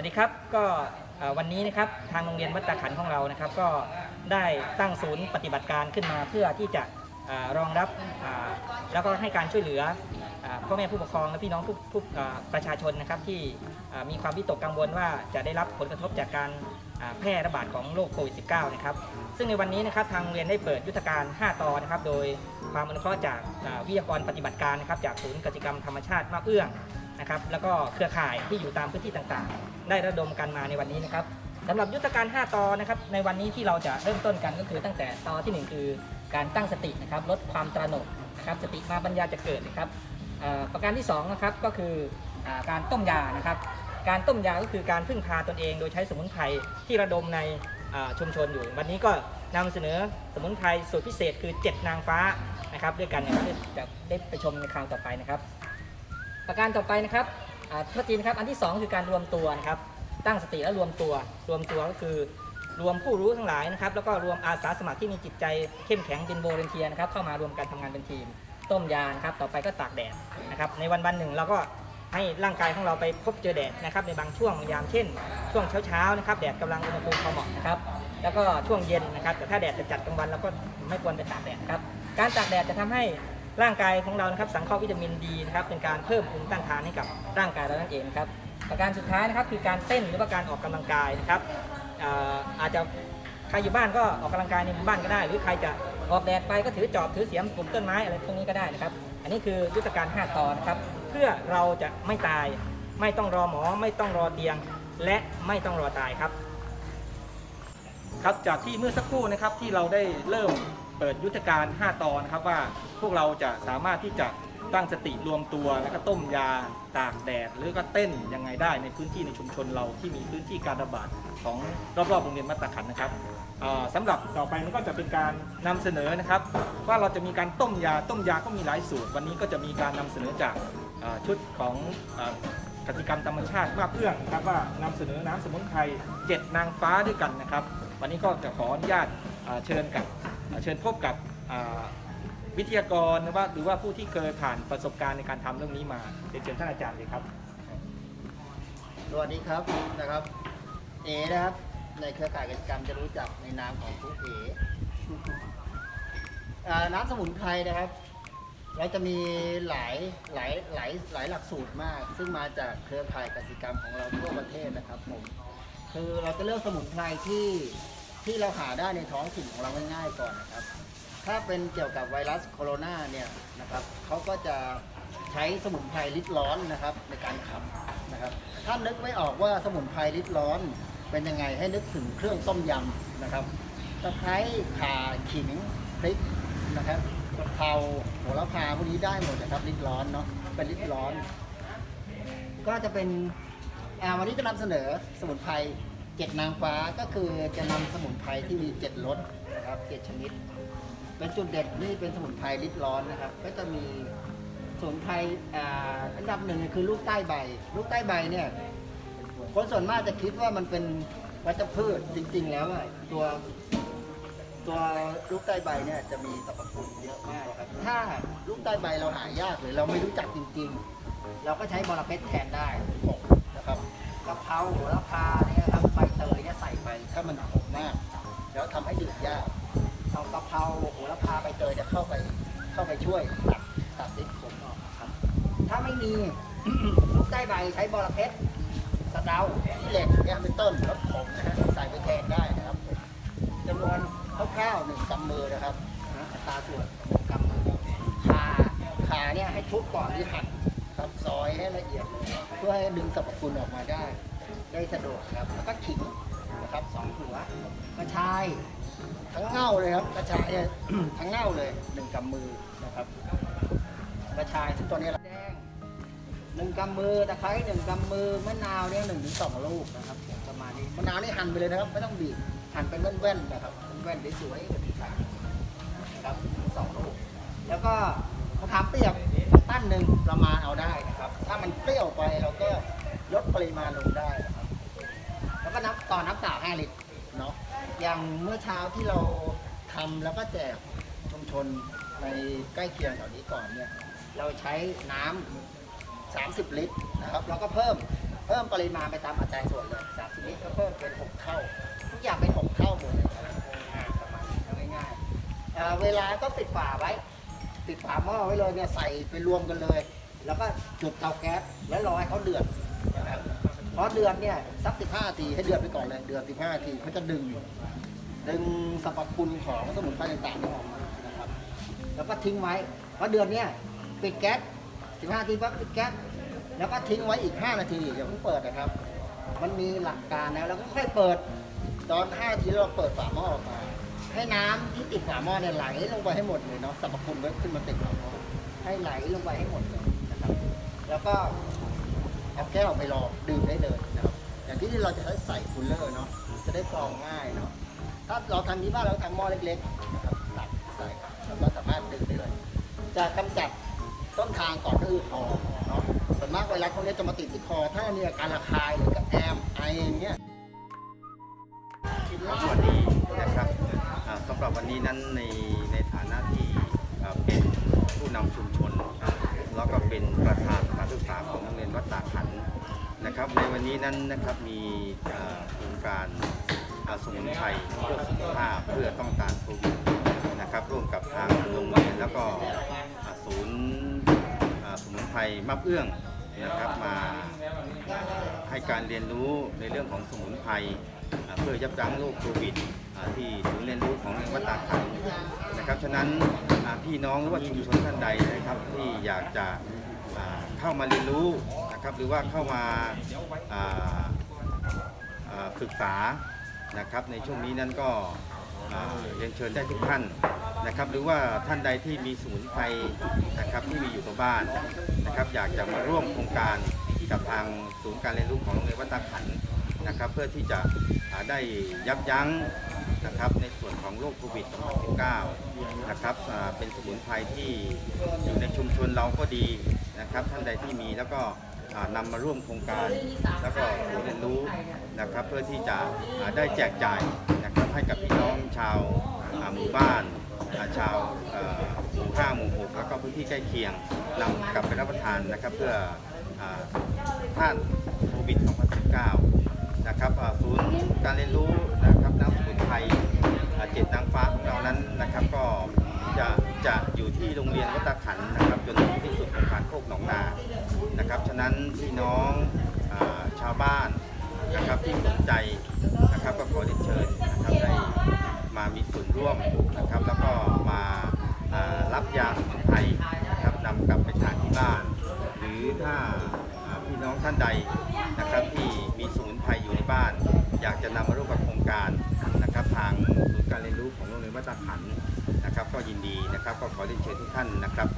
วัสดีครับก็วันนี้นะครับทางโรงเรียนวัดตาขันของเรานะครับ ก็ได้ตั้งศูนย์ปฏิบัติการขึ้นมาเพื่อที่จะอ่อรองรับแล้วก็ให้การช่วยเหลือ พ่อแม่ผู้ปกครองและพี่น้องผู้ผู้ประชาชนนะครับที่มีความวิตกกังวลว่าจะได้รับผลกระทบจากการแพร่ระบาดของโรคโควิด -19 นะครับ ซึ่งในวันนี้นะครับทางเรียนได้เปิดยุทธการ 5 ตอนนะครับ โดยความอนุเคราะห์จากวิทยากรปฏิบัติการนะครับจากศูนย์กิจกรรมธรรมชาติมาเอื้องนะครับ แล้วก็เครือข่ายที่อยู่ตามพื้นที่ต่างๆ ได้ระดมกันมาในวันนี้นะครับสำหรับยุทธการ 5 ตอนะครับในวันนี้ที่เราจะเริ่มต้นกันก็คือตั้งแต่ตอทีหนึ่1 คือการตั้งสตินะครับลดความตระหนกนะครับสติมาปัญญาจะเกิดนะครับ ประการที่2นะครับก็คืออการต้มยานะครับ การต้มยาก็คือการพึ่งพาตนเองโดยใช้สมุนไพรที่ระดมในชุมชนอยู่ วันนี้ก็นำเสนอสมุนไพรสูตรพิเศษคือ 7 นางฟ้านะครับ ด้วยกันนะครับจะได้ไปชมในคราวต่อไปนะครับ ประการต่อไปนะครับโทษทีนะครับอันที่ 2 คือการรวมตัวนะครับ ตั้งสติแล้วรวมตัว รวมตัวก็คือรวมผู้รู้ทั้งหลายนะครับ แล้วก็รวมอาสาสมัครที่มีจิตใจเข้มแข็งเป็นโวเลนเทียนะครับเข้ามารวมกันทำงานเป็นทีม ต้มยานะครับต่อไปก็ตากแดดนะครับในวันวันหนึ่งเราก็ให้ร่างกายของเราไปพบเจอแดดนะครับในบางช่วงบางยามเช่น ช่วงเช้าๆนะครับแดดกำลังอุณหภูมิพอเหมาะนะครับแล้วก็ช่วงเย็นนะครับแต่ถ้าแดดจะจัดกลางวันเราก็ไม่ควรไปตากแดดครับการตากแดดจะทำให้ร่างกายของเรานะครับสังเคราะห์วิตามินดีนะครับเป็นการเพิ่มภูมิต้านทานให้กับร่างกายเรานั่นเองครับประการสุดท้ายนะครับคือการเต้นหรือว่าการออกกำลังกายนะครับอาจจะ ใครอยู่บ้านก็ออกกำลังกายในบ้านก็ได้ หรือใครจะออกแดดไปก็ถือจอบถือเสียมปลูกต้นไม้อะไรพวกนี้ก็ได้นะครับ อันนี้คือยุทธการ 5 ตอนนะครับ เพื่อเราจะไม่ตาย ไม่ต้องรอหมอ ไม่ต้องรอเตียง และไม่ต้องรอตายครับ ครับจากที่เมื่อสักครู่นะครับที่เราได้เริ่มเปิดยุทธการ 5 ตอนนะครับว่าพวกเราจะสามารถที่จะ ตั้งสติรวมตัวแล้วก็ต้มยาตากแดด หรือก็เต้นยังไงได้ในพื้นที่ในชุมชนเราที่มีพื้นที่การระบาดของรอบๆโรงเรียนมัตตาขันนะครับอ่าสำหรับต่อไปมันก็จะเป็นการนำเสนอนะครับ ว่าเราจะมีการต้มยาต้มยาก็มีหลายสูตร วันนี้ก็จะมีการนำเสนอจากชุดของอกสิกรรมธรรมชาติว่าเพื่องนะครับว่านำเสนอน้ำสมุนไพรเจ็ดนางฟ้าด้วยกันนะครับ วันนี้ก็จะขออนุญาตเชิญกับเชิญพบกับ วิทยากรหรือว่าหรือว่าผู้ที่เคยผ่านประสบการณ์ในการทำเรื่องนี้มาเรียนเชิญท่านอาจารย์เลยครับ สวัสดีครับนะครับ เอนะครับ ในเครือข่ายกิจกรรมจะรู้จักในนามของครูเอน้ำสมุนไพรนะครับเราจะมีหลายหลายหลายหลายหลักสูตรมาก ซึ่งมาจากเครือข่ายกสิกรรมของเราทั่วประเทศนะครับผมคือเราจะเลือกสมุนไพรที่ที่เราหาได้ในท้องถิ่นของเราง่ายๆก่อนนะครับ ถ้าเป็นเกี่ยวกับไวรัสโคโรนาเนี่ยนะครับเขาก็จะใช้สมุนไพรลิดร้อนนะครับในการขับนะครับ ถ้านึกไม่ออกว่าสมุนไพรลิดร้อนเป็นยังไงให้นึกถึงเครื่องต้มยำนะครับตะไคร้ข่าขิงพริกนะครับกะเพราโหระพาพวกนี้ได้หมดนะครับลิดร้อนเนาะเป็นลิดร้อน ก็จะเป็นอ่าวันนี้จะนำเสนอสมุนไพร เจ็ดนางฟ้าก็คือจะนำสมุนไพรที่มีเจ็ดรสนะครับเจ็ดชนิด เป็นจุดเด่นนี่เป็นสมุนไพรลิดร้อนนะครับ ก็จะมีสมุนไพรอ,อันดับหนึ่งคือลูกใต้ใบ ลูกใต้ใบเนี่ยคนส่วนมากจะคิดว่ามันเป็นวัชพืชจริง ๆ แล้วตัวตัวลูกใต้ใบเนี่ยจะมีสรรพคุณเยอะมากครับ ถ้าลูกใต้ใบเราหายากหรือเราไม่รู้จักจริง ๆ เราก็ใช้บอระเพ็ดแทนได้นะครับกะเพราโหระพาเนี่ยครับ ไปถ้ามันขมมาก แล้วทำให้ดื่มยากเอากะเพราโหระพาใบเตยจะเข้าไปเข้าไปช่วยตัดตัดดิบผมออกครับ ถ้าไม่มีลูกใต้ใบใช้บอระเพ็ดสะเดาที่เหล็กเนี่ยเป็นต้นรสขมนะฮะใส่ไปแทนได้นะครับจำนวนคร่าวๆหนึ่งกำมือนะครับอัตราส่วนกำมือขาขาเนี่ยให้ทุบก่อนที่หั่นครับซอยให้ละเอียดเลยเพื่อให้ดึงสรรพคุณออกมาได้ ได้สะดวกครับแล้วก็ขิง นะครับสองหัวกระชาย ทั้งเง่าเลยครับกระชาย ทั้งเง่าเลยหนึ่งกำมือนะครับกระชายซึ่งตัวนี้แดงหนึ่งกำมือตะไคร้หนึ่งกำมือมะนาวเนี่ยหนึ่งถึงสองลูกนะครับประมาณนี้มะนาวนี่หั่นไปเลยนะครับไม่ต้องบีบหั่นเป็นแว่นๆนะครับเป็นแว่นสวยๆกับที่สามนะครับสองลูกแล้วก็มะขามเปียกตั้นหนึ่งประมาณเอาได้นะครับ ถ้ามันเปรี้ยวไปเราก็ลดปริมาณลงได้ ก็น้ำต่อน้ำเปล่า5ลิตรเนาะอย่างเมื่อเช้าที่เราทำแล้วก็แจกชุมชนในใกล้เคียงแถวนี้ก่อนเนี่ยเราใช้น้ำ30 ลิตรนะครับแล้วก็เพิ่มเพิ่มปริมาณไปตามอัตราส่วนเลยจากชนิดก็เพิ่มเป็นหกเท่า ทุกอย่างเป็นหกเท่าหมดเลยครับอ่าประมาณนี้ง่ายๆอ่าเวลาก็ปิดฝาไว้ ปิดฝาหม้อไว้เลยเนี่ยใส่ไปรวมกันเลย แล้วก็จุดเตาแก๊สแล้วรอให้เขาเดือดนะครับ พอเดือดเนี่ยสักสิบห้าทีให้เดือดไปก่อนเลยเดือดสิบห้าทีเขาจะดึง ดึงสรรพคุณของสมุนไพรต่างๆที่ออกมานะครับ แล้วก็ทิ้งไว้พอเดือนเนี้ยปิดแก๊ส15นาทีปั๊บปิดแก๊สแล้วก็ทิ้งไว้อีก5นาทีอย่าเพิ่งเปิดนะครับ มันมีหลักการนะแล้วก็ค่อยเปิดตอน5นาทีเราเปิดฝาหม้อออกมาให้น้ำที่ติดฝาหม้อเนี่ยไหลลงไปให้หมดเลยเนาะสรรพคุณก็ขึ้นมาติดฝาหม้อให้ไหลลงไปให้หมดเลยนะครับ แล้วก็ เอาแก้วไปรอดื่มได้เลยนะครับ อย่างที่เราจะใส่คูลเลอร์เนาะจะได้กรองง่ายเนาะถ้าเราทำที่บ้านเราทำหม้อเล็กๆนะครับตักใส่แล้วก็สามารถดื่มได้เลยจะกำจัดต้นทางก่อนก็คือคอเนาะส่วนมากไวรัสพวกนี้จะมาติดที่คอ ถ้ามีอาการระคายหรือกับแอมไออย่างเงี้ยสวัสดีนะครับสำหรับวันนี้นั้นในในฐานะที่เป็นผู้นำชุมชน แล้วก็เป็นประธานการศึกษาของโรงเรียนวัดตาขันนะครับ ในวันนี้นั้นนะครับมีอ่าโครงการอาสมุนไพรเพื่อสุขภาพเพื่อต้องการโควิดนะครับ ร่วมกับทางโรงเรียนแล้วก็ศูนย์สมุนไพรมับเอื้องนะครับมาให้การเรียนรู้ในเรื่องของสมุนไพรเพื่อยับยั้งโรคโควิดที่ศูนย์เรียนรู้ของเรียนวัดตาขันนะครับฉะนั้น พี่น้องหรือว่าชุมชนท่านใดนะครับที่อยากจะเข้ามาเรียนรู้นะครับหรือว่าเข้ามาศึกษานะครับในช่วงนี้นั้นก็เรียนเชิญได้ทุกท่านนะครับ หรือว่าท่านใดที่มีสมุนไพรนะครับที่มีอยู่กับบ้านนะครับ อยากจะมาร่วมโครงการกับทางศูนย์การเรียนรู้ของโรงเรียนวัดตาขันนะครับ เพื่อที่จะได้ยับยั้ง นะครับในส่วนของโรคโควิด -19 นะครับเป็นสมุนไพรที่อยู่ในชุมชนเราก็ดีนะครับ ท่านใดที่มีแล้วก็อ่านำมาร่วมโครงการ แล้วก็เรียนรู้นะครับเพื่อที่จะได้แจกจ่ายนะครับให้กับพี่น้องชาวหมู่บ้านชาวหมู่ห้าหมู่หกแล้วก็พื้นที่ใกล้เคียงนำกลับไปรับประทานนะครับ เพื่ออ่าต้านโควิด2019 ที่สนใจนะครับก็ขอเรียนเชิญนะครับได้มามีส่วนร่วมนะครับ แล้วก็มารับยาสมุนไพรนะครับนำกลับไปทานที่บ้าน หรือถ้าพี่น้องท่านใดนะครับที่มีสมุนไพรอยู่ในบ้าน อยากจะนำมาร่วมกับโครงการนะครับทางศูนย์การเรียนรู้ของโรงเรียนวัดตาขันนะครับ ก็ยินดีนะครับ ก็ขอเรียนเชิญทุกท่านนะครับก็คงมีแค่นี้นะครับ